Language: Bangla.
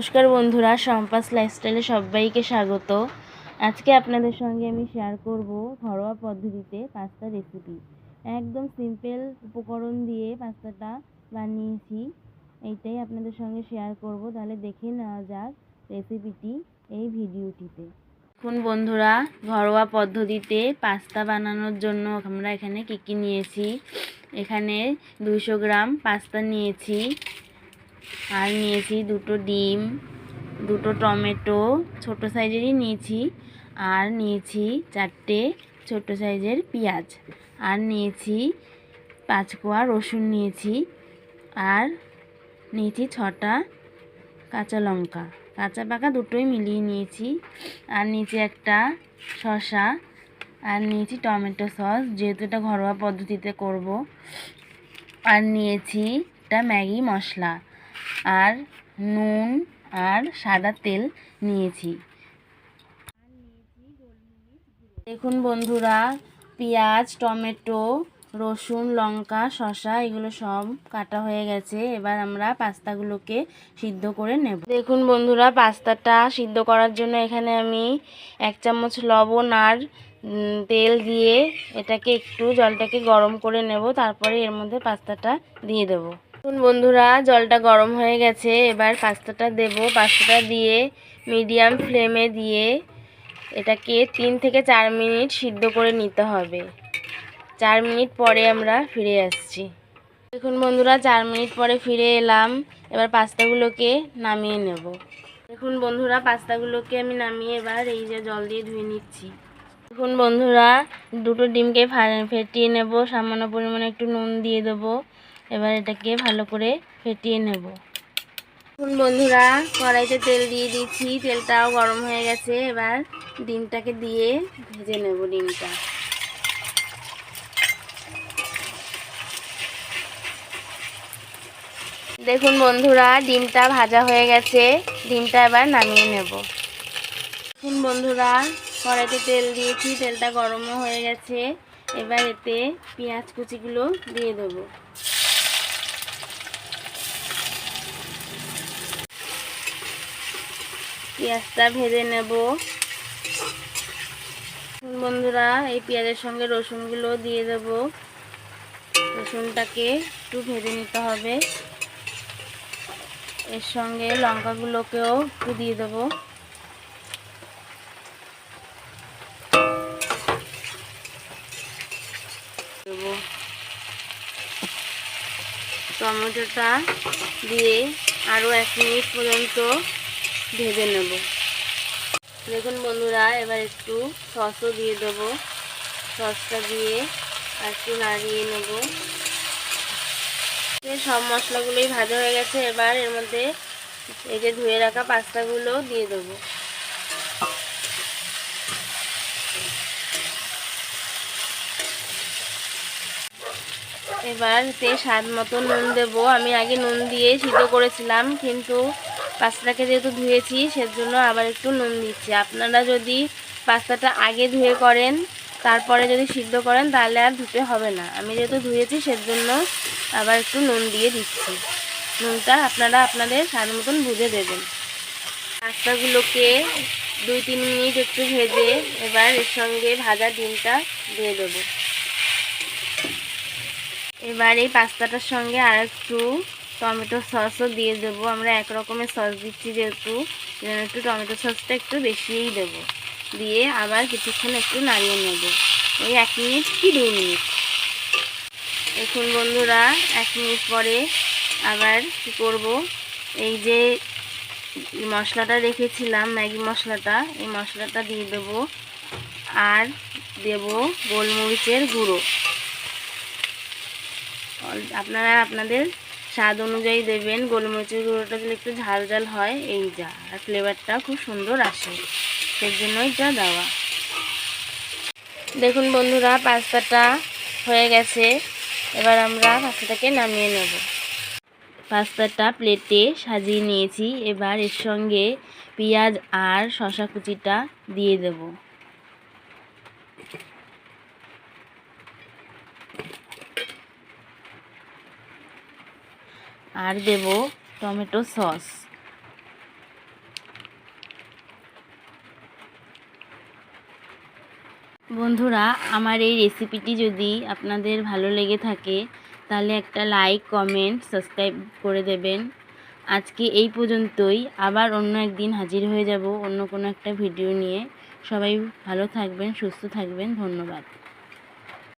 নমস্কার বন্ধুরা, সম্পাস লাইফস্টাইলে সবাইকে স্বাগত। আজকে আপনাদের সঙ্গে আমি শেয়ার করব ঘরোয়া পদ্ধতিতে পাস্তা রেসিপি একদম সিম্পল উপকরণ দিয়ে পাস্তাটা বানিয়েছি। এইটাই আপনাদের সঙ্গে শেয়ার করব। তাহলে দেখে নেওয়া যাক রেসিপিটি এই ভিডিওটিতে এখন বন্ধুরা, ঘরোয়া পদ্ধতিতে পাস্তা বানানোর জন্য আমরা এখানে কী কী নিয়েছি? এখানে দুশো গ্রাম পাস্তা নিয়েছি। আর নিয়েছি দুটো ডিম, দুটো টমেটো, ছোট সাইজেরই নিয়েছি। আর নিয়েছি চারটে ছোট সাইজের পেঁয়াজ। আর নিয়েছি পাঁচ কোয়া রসুন নিয়েছি। আর নিয়েছি ছটা কাঁচা লঙ্কা। কাঁচা পাকা দুটোই মিলিয়ে নিয়েছি। আর নিয়েছি একটা শসা। আর নিয়েছি টমেটো সস, যেহেতু এটা ঘরোয়া পদ্ধতিতে করব। আর নিয়েছি একটা ম্যাগি মশলা। আর নুন আর সাদা তেল নিয়েছি। দেখুন বন্ধুরা, পেঁয়াজ, টমেটো, রসুন, লঙ্কা, শসা, এগুলো সব কাটা হয়ে গেছে। এবার আমরা পাস্তাগুলোকে সিদ্ধ করে নেব। দেখুন বন্ধুরা, পাস্তাটা সিদ্ধ করার জন্য এখানে আমি এক চামচ লবণ আর তেল দিয়ে এটাকে একটু জলটাকে গরম করে নেব। তারপরে এর মধ্যে পাস্তাটা দিয়ে দেবো। দেখুন বন্ধুরা, জলটা গরম হয়ে গেছে। এবার পাস্তাটা দেব। পাস্তাটা দিয়ে মিডিয়াম ফ্লেমে দিয়ে এটাকে তিন থেকে চার মিনিট সিদ্ধ করে নিতে হবে। চার মিনিট পরে আমরা ফিরে আসছি। দেখুন বন্ধুরা, চার মিনিট পরে ফিরে এলাম। এবার পাস্তাগুলোকে নামিয়ে নেব। দেখুন বন্ধুরা, পাস্তাগুলোকে আমি নামিয়ে এবার এই যে জল দিয়ে ধুয়ে নিচ্ছি। দেখুন বন্ধুরা, দুটো ডিমকে ফেটিয়ে নেব। সামান্য পরিমাণে একটু নুন দিয়ে দেবো। এবার এটাকে ভালো করে ফেটিয়ে নেব। এখন বন্ধুরা, কড়াইতে তেল দিয়ে দিচ্ছি। তেলটাও গরম হয়ে গেছে। এবার ডিমটাকে দিয়ে ভেজে নেব ডিমটা। দেখুন বন্ধুরা, ডিমটা ভাজা হয়ে গেছে। ডিমটা এবার নামিয়ে নেব। দেখুন বন্ধুরা, কড়াইতে তেল দিয়েছি। তেলটা গরমও হয়ে গেছে। এবার এতে পেঁয়াজ কুচিগুলো দিয়ে দেবো। পেঁয়াজটা ভেজে নেব। বন্ধুরা, এই পেঁয়াজের সঙ্গে রসুনগুলো দিয়ে দেব। রসুনটাকে একটু ভেজে নিতে হবে। এর সঙ্গে লঙ্কাগুলোকেও একটু দিয়ে দেব। টমেটোটা দিয়ে আরও এক মিনিট পর্যন্ত ভেজে নেব। দেখুন বন্ধুরা, এবার একটু সসও দিয়ে দেবো। সসটা দিয়ে আর একটু নাড়িয়ে নেব। সব মশলাগুলোই ভাজা হয়ে গেছে, এবার এর মধ্যে এই যে ধুয়ে রাখা পাস্তাগুলো দিয়ে দেবো। এবার তে স্বাদ মতো নুন দেব। আমি আগে নুন দিয়ে সিদ্ধ করেছিলাম, কিন্তু পাস্তাটাকে যেহেতু ধুয়েছি, সেজন্য আবার একটু নুন দিচ্ছি। আপনারা যদি পাস্তাটা আগে ধুয়ে করেন, তারপরে যদি সিদ্ধ করেন, তাহলে আর ধুতে হবে না। আমি যেহেতু ধুয়েছি, সেজন্য আবার একটু নুন দিয়ে দিচ্ছি। নুনটা আপনারা আপনাদের স্বাদ মতন বুঝে দেবেন। পাস্তাগুলোকে দুই তিন মিনিট একটু ভেজে এবার এর সঙ্গে ভাজা ডিমটা দিয়ে দেবো। এবার এই পাস্তাটার সঙ্গে আর একটু টমেটো সসও দিয়ে দেবো। আমরা এক রকমের সস দিচ্ছি যেহেতু একটু টমেটো সসটা একটু বেশিই দেব। দিয়ে আবার কিছুক্ষণ একটু নাড়িয়ে নেব। ওই এক মিনিট কি দু মিনিট? এখন বন্ধুরা, এক মিনিট পরে আবার কি করব? এই যে মশলাটা রেখেছিলাম, ম্যাগি মশলাটা, এই মশলাটা দিয়ে দেব। আর দেব গোলমরিচের গুঁড়ো। আপনারা, আপনাদের স্বাদ অনুযায়ী দেবেন, গোলমরিচের গুঁড়োটা দিলে একটু ঝাল ঝাল হয়, এই যা। আর ফ্লেভারটা খুব সুন্দর আসে। সেই জন্যই যা দেওয়া। দেখুন বন্ধুরা, পাস্তাটা হয়ে গেছে। এবার আমরা পাস্তাটাকে নামিয়ে নেব। পাস্তাটা প্লেটে সাজিয়ে নিয়েছি। এবার এর সঙ্গে পেঁয়াজ আর শশা কুচিটা দিয়ে দেবো। আর দেব টমেটো সস। বন্ধুরা, আমার এই রেসিপিটি যদি আপনাদের ভালো লেগে থাকে, তাহলে একটা লাইক, কমেন্ট, সাবস্ক্রাইব করে দেবেন। আজকে এই পর্যন্তই। আবার অন্য একদিন হাজির হয়ে যাব অন্য কোনো একটা ভিডিও নিয়ে। সবাই ভালো থাকবেন, সুস্থ থাকবেন। ধন্যবাদ।